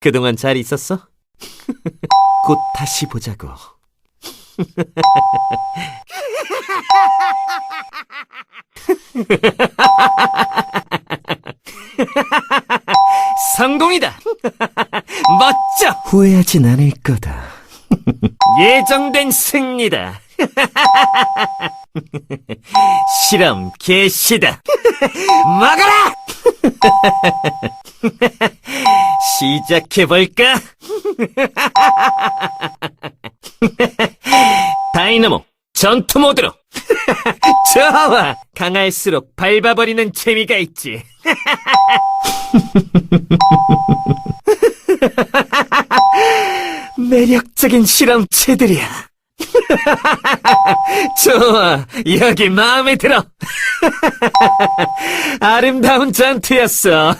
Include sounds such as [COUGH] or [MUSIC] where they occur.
그동안 잘 있었어? [LAUGHS] 곧 다시 보자고. [LAUGHS] 성공이다! [LAUGHS] 멋져! 후회하진 않을 거다. 예정된 승리다. 실험 개시다. 막아라! 시작해볼까? [LAUGHS] 다이너모 전투 모드로. [LAUGHS] 좋아! 강할수록 밟아버리는 재미가 있지. [LAUGHS] 매력적인 실험체들이야. 좋아! 여기 마음에 들어. 아름다운 전투였어